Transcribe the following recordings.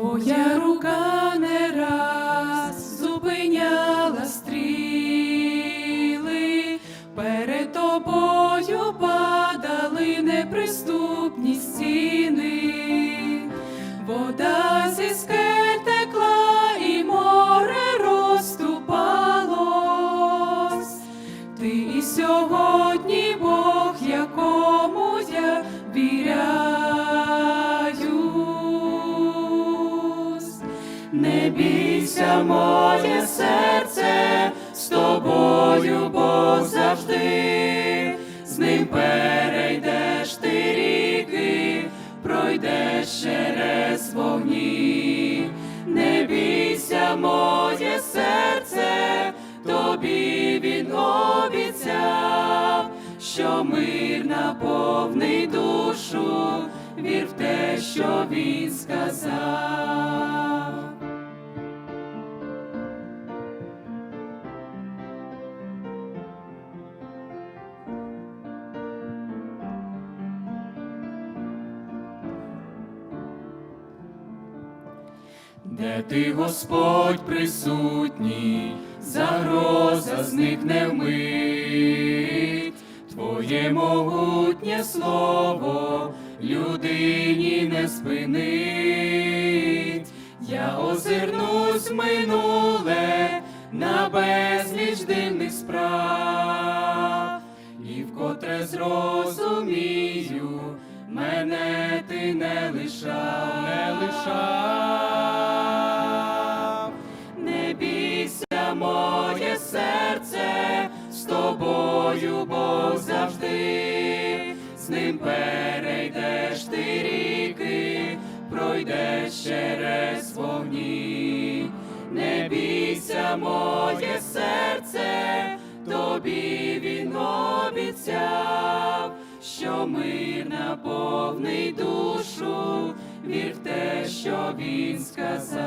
Твоя рука не раз зупиняла стріли, перед тобою падали неприступні стіни, вода зі скель текла і море розступалось. Ти і сьогодні Не бійся, моє серце, з тобою Бог завжди, з ним перейдеш ти ріки, пройдеш через вогні. Не бійся, моє серце, тобі він обіцяв, що мир наповнить душу, вір в те, що він сказав. Де ти, Господь, присутній, загроза зникне вмить, Твоє могутнє слово людині не спинить. Я озирнусь в минуле на безліч дивних справ, і вкотре зрозумію, мене ти не лишав, не лишав. Ним перейдеш ти ріки, пройдеш через вогні. Не бійся, моє серце, тобі він обіцяв, що мир наповнить душу, вір те, що він сказав.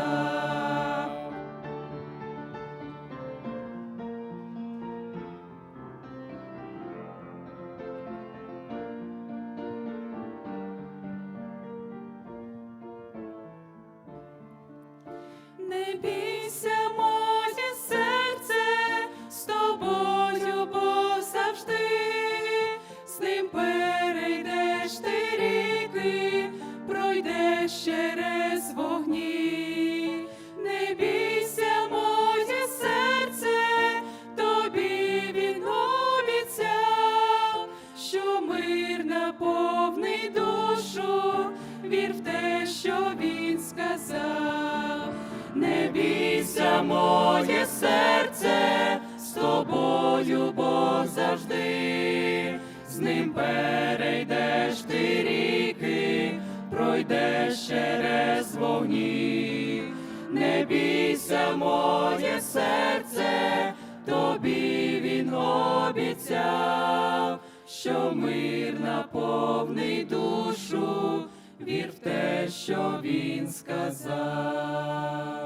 Не бійся, моє серце, з тобою завжди, з ним перейдеш ти ріки, пройдеш через вогні. Не бійся, моє серце, тобі він обіцяв, що мир наповнить душу, вір в те, що він сказав. Перейдеш ти ріки, пройдеш через вогні. Не бійся, моє серце, тобі він обіцяв, що мир наповнить душу, вір в те, що він сказав.